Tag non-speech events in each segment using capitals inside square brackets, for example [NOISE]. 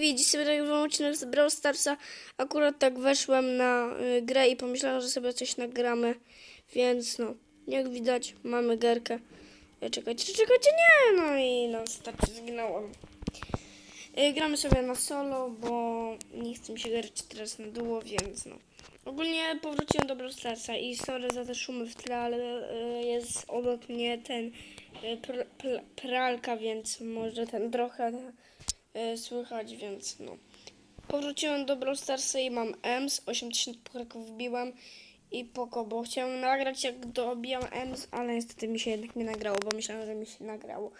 Widzicie, nagrywam odcinek z Brawl Starsa. Akurat tak weszłem na y, grę i pomyślałem, że sobie coś nagramy. Więc no, jak widać, mamy gierkę. Y, Czekajcie, czekajcie, nie! No i no, starcie zginąłem. Y, gramy sobie na solo, bo nie chcę mi się grać teraz na duo, więc no. Ogólnie powróciłem do Brawl Starsa i sorry za te szumy w tle, ale y, jest obok mnie ten pr, pr, pralka, więc może ten trochę y, słychać, więc no. Powróciłem do Brawl Starsa i mam EMS, 80 puchaków wbiłem i poko, bo chciałem nagrać jak dobijam EMS, ale niestety mi się jednak nie nagrało, bo myślałem, że mi się nagrało.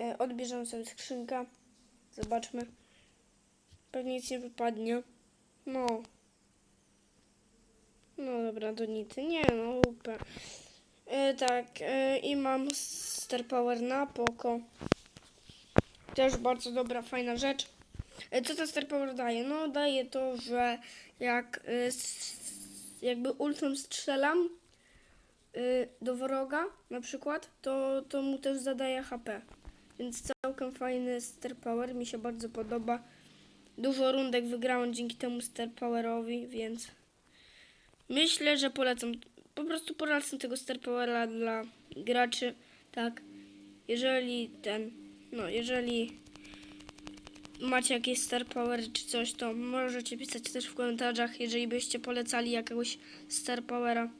Y, odbierzemy sobie skrzynkę, zobaczmy. Pewnie nic nie wypadnie. No. No dobra, do nity. Nie no, upę. Y, tak, y, i mam Star Power na poko. Też bardzo dobra, fajna rzecz. E, Co to Star Power daje? No daje to, że jak s- jakby ultram strzelam y, do wroga na przykład, to, to mu też zadaje HP. Więc całkiem fajny Star Power, mi się bardzo podoba. Dużo rundek wygrałem dzięki temu Star Powerowi, więc myślę, że polecam. Po prostu polecam tego Star Powera dla graczy, tak. Jeżeli ten, no jeżeli macie jakieś Star Power czy coś, to możecie pisać też w komentarzach, jeżeli byście polecali jakiegoś Star Powera.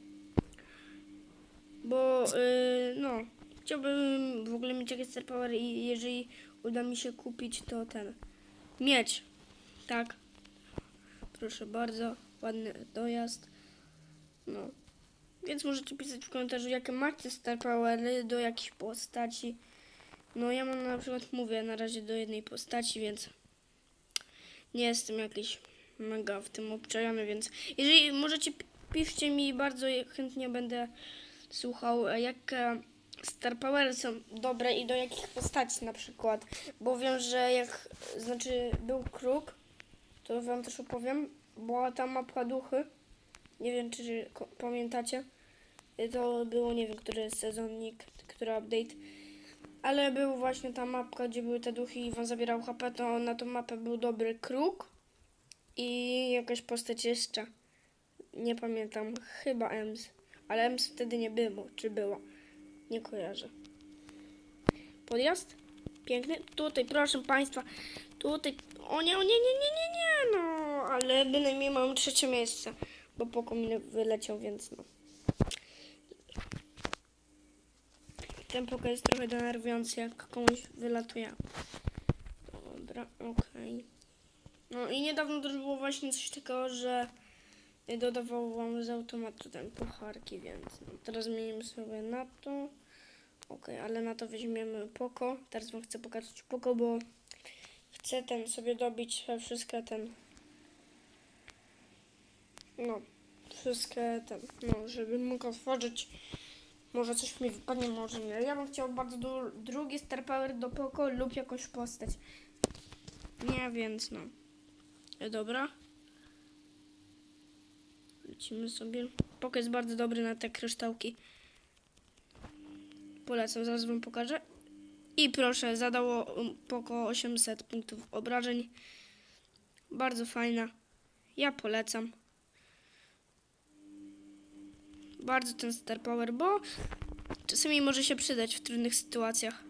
Bo, yy, no, chciałbym w ogóle mieć jakiś Star Power i jeżeli uda mi się kupić, to ten, mieć, tak. Proszę bardzo, ładny dojazd. No. Więc możecie pisać w komentarzu, jakie macie Star Powery do jakichś postaci. No ja mam na przykład, mówię na razie do jednej postaci, więc nie jestem jakiś mega w tym obczajony, więc jeżeli możecie, pi- piszcie mi, bardzo chętnie będę słuchał, e, jakie Star Powery są dobre i do jakich postaci na przykład, bo wiem, że jak, znaczy był kruk, to wam też opowiem, była tam mapka duchy, nie wiem czy pamiętacie, to było, nie wiem, który sezonik, który update, ale był właśnie ta mapka, gdzie były te duchy i wam zabierał HP, to na tą mapę był dobry kruk i jakaś postać jeszcze. Nie pamiętam, chyba Ems, ale Ems wtedy nie było, czy była. Nie kojarzę. Podjazd? Piękny. Tutaj, proszę Państwa, tutaj. O nie, o nie, nie, nie, nie, nie, no, ale bynajmniej mam trzecie miejsce, bo poko mi wyleciał, więc no. Ten poko jest trochę denerwujący, jak komuś wylatuje. Dobra, okej. No i niedawno też było właśnie coś takiego, że dodawał wam z automatu ten pucharki, więc no, teraz zmienimy sobie na to. Okej, ale na to weźmiemy poko. Teraz wam chcę pokazać poko, bo chcę ten sobie dobić wszystkie ten. No, wszystkie ten, no, żeby mógł otworzyć. Może coś mi wypadnie, może nie. Ja bym chciał bardzo du- drugi Star Power do Poko lub jakąś postać. Nie, więc no. E, Dobra. Lecimy sobie. Poko jest bardzo dobry na te kryształki. Polecam, zaraz wam pokażę. I proszę, zadało um, Poko 800 punktów obrażeń. Bardzo fajna. Ja polecam. Bardzo ten Star Power, bo czasami może się przydać w trudnych sytuacjach.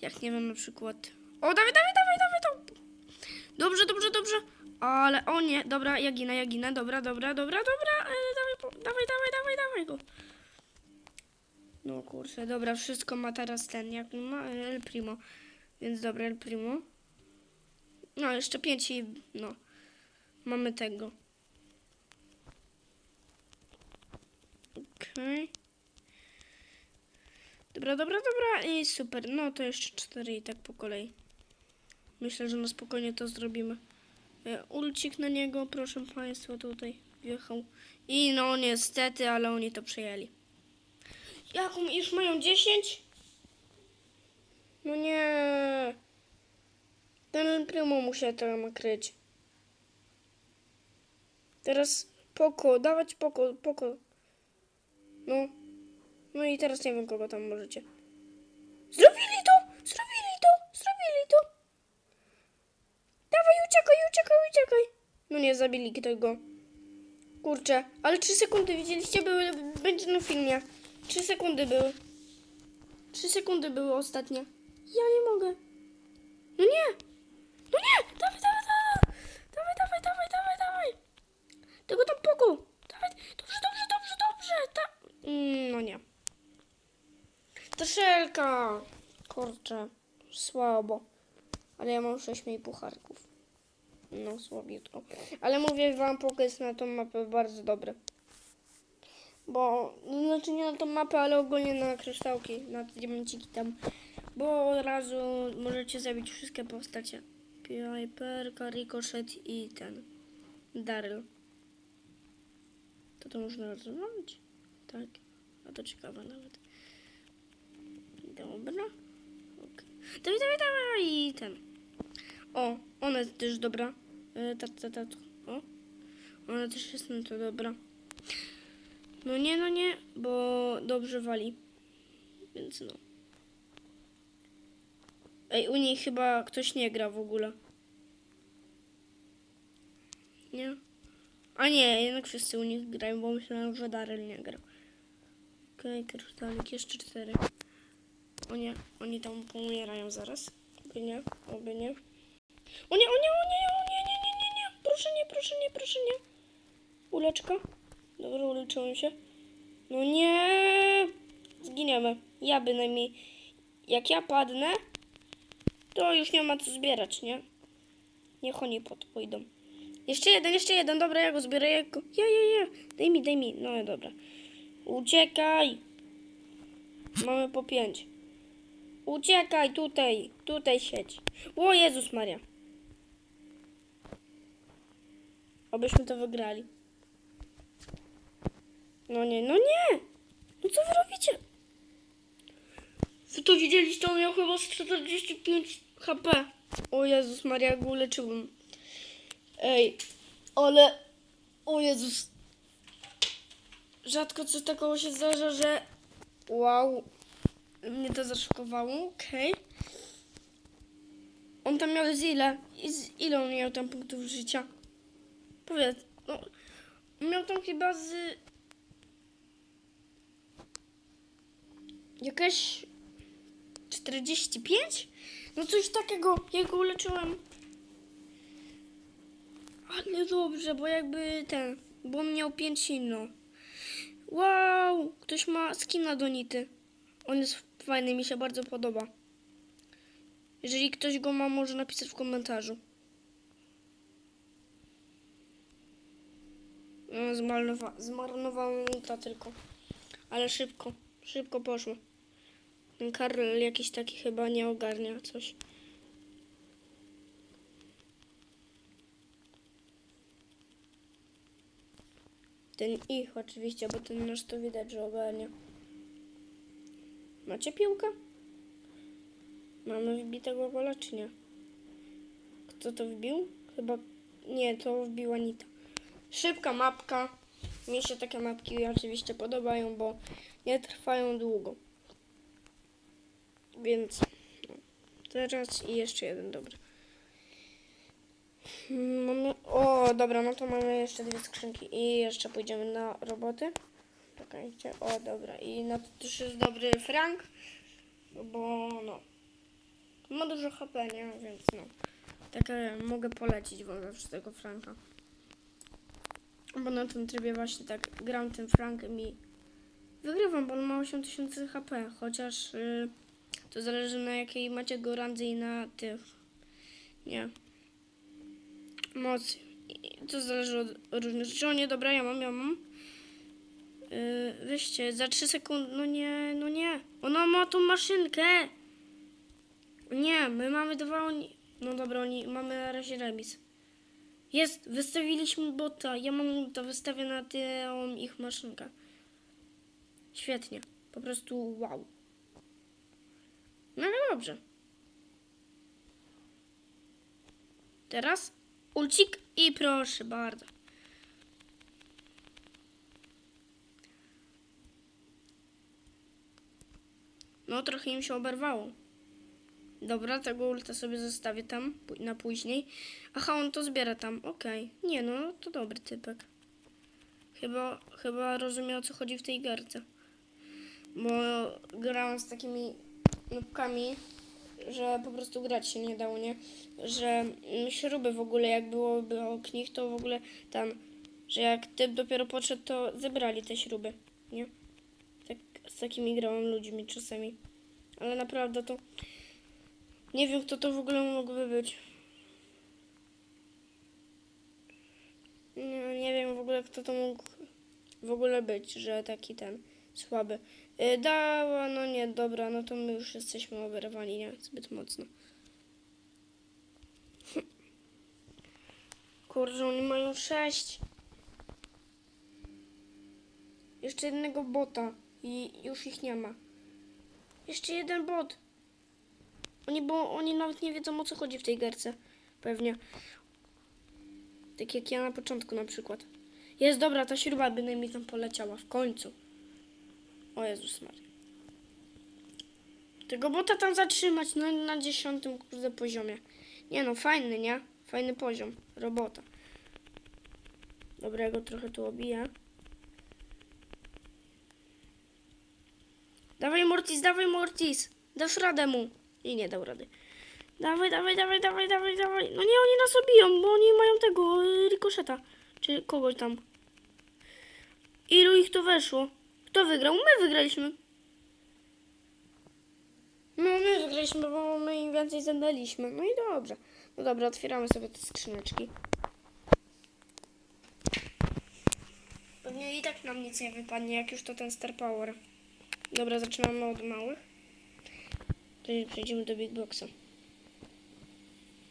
Jak nie wiem, na przykład. O, dawaj, dawaj, dawaj, dawaj, dawaj. Dobrze, dobrze, dobrze. Ale o nie, dobra, ja ginę, ja ginę, dobra, dobra, dobra, dobra. E, dawaj, dawaj, dawaj, dawaj, dawaj go. No kurczę, dobra, wszystko ma teraz ten, jak ma e, El Primo. Więc dobra, El Primo. No, jeszcze pięć i no. Mamy tego. Okej. Dobra, dobra, dobra i super. No to jeszcze cztery i tak po kolei. Myślę, że na spokojnie to zrobimy. E, Ulcik na niego, proszę Państwa, tutaj wjechał. I no niestety, ale oni to przejęli. Jaką już mają 10? No nie. Ten Primo muszę to kryć. Teraz poko, dawać poko, poko. No. No i teraz nie wiem, kogo tam możecie. Zrobili to! Zrobili to! Zrobili to! Dawaj, No nie, zabili tego. Kurczę, ale 3 sekundy widzieliście, były, będzie na filmie. 3 sekundy były. 3 sekundy były ostatnie. Ja nie mogę. No nie! No nie! Dawaj, dawaj, dawaj! Dawaj, dawaj, dawaj, dawaj, dawaj! Tego tam poku! Dawaj! Dobrze, dobrze, dobrze, dobrze! Ta... Mm, no nie. Trzelka! Kurczę, słabo. Ale ja mam 6,5 pucharków. No, słabiutko. Ale mówię wam, jest na tą mapę bardzo dobry. Bo, no, znaczy nie na tą mapę, ale ogólnie na kryształki, na te diamenciki tam. Bo od razu możecie zabić wszystkie postacie. Piperka, Ricochet i ten. Daryl. To to można rozwalić? Tak. A to ciekawe nawet. Dobra. Okay. Dawaj, dawaj, dawaj! I ten. O, ona jest też dobra. E, Ta, ta, ta, tu. O. Ona też jest na to dobra. No nie, no nie, bo dobrze wali. Więc no. Ej, u niej chyba ktoś nie gra w ogóle. Nie? A nie, jednak wszyscy u nich grają, bo myślałem, że Daryl nie gra. Okej, okay, kryształek, jeszcze cztery. O nie, oni tam pomierają zaraz. Oby nie, oby nie. O nie, o nie, o nie, o nie, nie, nie, nie, nie. Proszę nie, proszę nie, proszę nie. Uleczka. Dobra, uleczyłem się. No nie. Zginiemy. Ja bynajmniej. Jak ja padnę, to już nie ma co zbierać, nie? Niech oni pod pójdą. Jeszcze jeden, jeszcze jeden. Dobra, ja go zbiorę. Ja, go... ja, ja, ja. Daj mi, daj mi. No dobra. Uciekaj. Mamy po pięć. Uciekaj tutaj. Tutaj siedź. O Jezus Maria. Obyśmy to wygrali. No nie, no nie! No co wy robicie? Wy to widzieliście, on miał chyba z 45 HP. O Jezus Maria, go uleczyłem. Ej, ale... O Jezus. Rzadko coś takiego się zdarza, że... Wow. Mnie to zaszokowało, okej. On tam miał z ile? I z ile on miał tam punktów życia? Powiedz, no... Miał tam chyba z... Jakaś 45? No coś takiego, ja go uleczyłem. Ale dobrze, bo jakby ten, bo on miał 5 inno. Wow, ktoś ma skina do nity. On jest fajny, mi się bardzo podoba. Jeżeli ktoś go ma, może napisać w komentarzu. No, zmarnowa zmarnowałem to tylko. Ale szybko, szybko poszło. Ten Karl jakiś taki chyba nie ogarnia coś. Ten ich oczywiście, bo ten nasz to widać, że ogarnia. Macie piłkę? Mamy wbitego gola, czy nie? Kto to wbił? Chyba... Nie, to wbiła Nita. Szybka mapka. Mnie się takie mapki oczywiście podobają, bo nie trwają długo. Więc teraz i jeszcze jeden, dobra. Mm, Mamy, o, dobra, no to mamy jeszcze dwie skrzynki i jeszcze pójdziemy na roboty. Czekajcie, o, dobra. I na to też jest dobry Frank, bo no, ma dużo HP, nie? Więc no, takie mogę polecić wam zawsze tego Franka. Bo na tym trybie właśnie tak gram tym Frankiem i wygrywam, bo on ma 8000 HP, chociaż y, to zależy na jakiej macie go randze i na tych, nie, mocy. To zależy od różnych rzeczy. O nie, dobra, ja mam, ja mam. Yy, weźcie, za 3 sekundy, no nie, no nie. Ona ma tą maszynkę. Nie, my mamy dwa, oni... No dobra, oni, mamy na razie remis. Jest, wystawiliśmy bota. Ja mam to wystawię na tę ich maszynkę. Świetnie. Po prostu wow. No ale dobrze. Teraz ulcik i proszę bardzo. No trochę im się oberwało. Dobra, tego ulta sobie zostawię tam na później. Aha, on to zbiera tam. Okej. Nie no, to dobry typek. Chyba, chyba rozumie o co chodzi w tej garce. Bo grałam z takimi nubkami, że po prostu grać się nie dało, nie? Że śruby w ogóle, jak byłoby obok nich, to w ogóle tam, że jak typ dopiero podszedł, to zebrali te śruby, nie? Tak, z takimi grałam ludźmi czasami. Ale naprawdę to... Nie wiem, kto to w ogóle mógłby być. Nie, nie wiem w ogóle, kto to mógł w ogóle być, że taki ten słaby. Yy, dała, no nie, dobra, no to my już jesteśmy oberwani, nie? Zbyt mocno. [LAUGHS] Kurczę, oni mają sześć. Jeszcze jednego bota i już ich nie ma. Jeszcze jeden bot. Oni, bo oni nawet nie wiedzą o co chodzi w tej gerce. Pewnie. Tak jak ja na początku na przykład. Jest dobra, ta śruba bynajmniej tam poleciała w końcu. O Jezus Maria. Tego bota tam zatrzymać na, na dziesiątym kurde poziomie. Nie no, fajny, nie? Fajny poziom. Robota. Dobra, ja go trochę tu obiję. Dawaj Mortis, dawaj Mortis. Dasz radę mu. I nie dał rady. Dawaj, dawaj, dawaj, dawaj, dawaj, dawaj. No nie, oni nas obiją, bo oni mają tego y, rikoszeta. Czy kogoś tam. Ilu ich to weszło? Kto wygrał? My wygraliśmy. No my wygraliśmy, bo my im więcej zadaliśmy. No i dobrze. No dobra, otwieramy sobie te skrzyneczki. Pewnie i tak nam nic nie wypadnie, jak już to ten Star Power. Dobra, zaczynamy od małych. Przejdziemy do Big Boxa.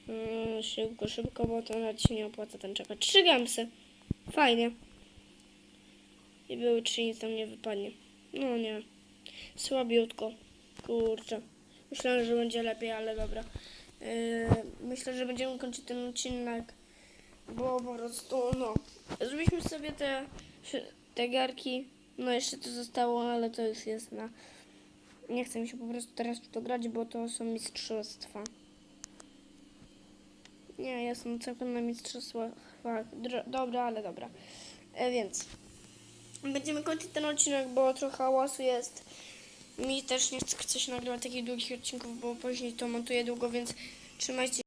Yy, szybko, szybko, bo to nawet się nie opłaca ten czekać. Trzy gemsy. Fajnie. I były trzy, nic tam nie wypadnie. No nie. Słabiutko. Kurczę. Myślałem, że będzie lepiej, ale dobra. Yy, myślę, że będziemy kończyć ten odcinek, bo po prostu, no. Zrobiliśmy sobie te, te garki. No jeszcze to zostało, ale to już jest na... Nie chcę mi się po prostu teraz w to grać, bo to są mistrzostwa. Nie, ja jestem całkiem na mistrzostwach. Dobra, ale dobra. E, więc będziemy kończyć ten odcinek, bo trochę hałasu jest. Mi też nie chce się nagrywać takich długich odcinków, bo później to montuję długo, więc trzymajcie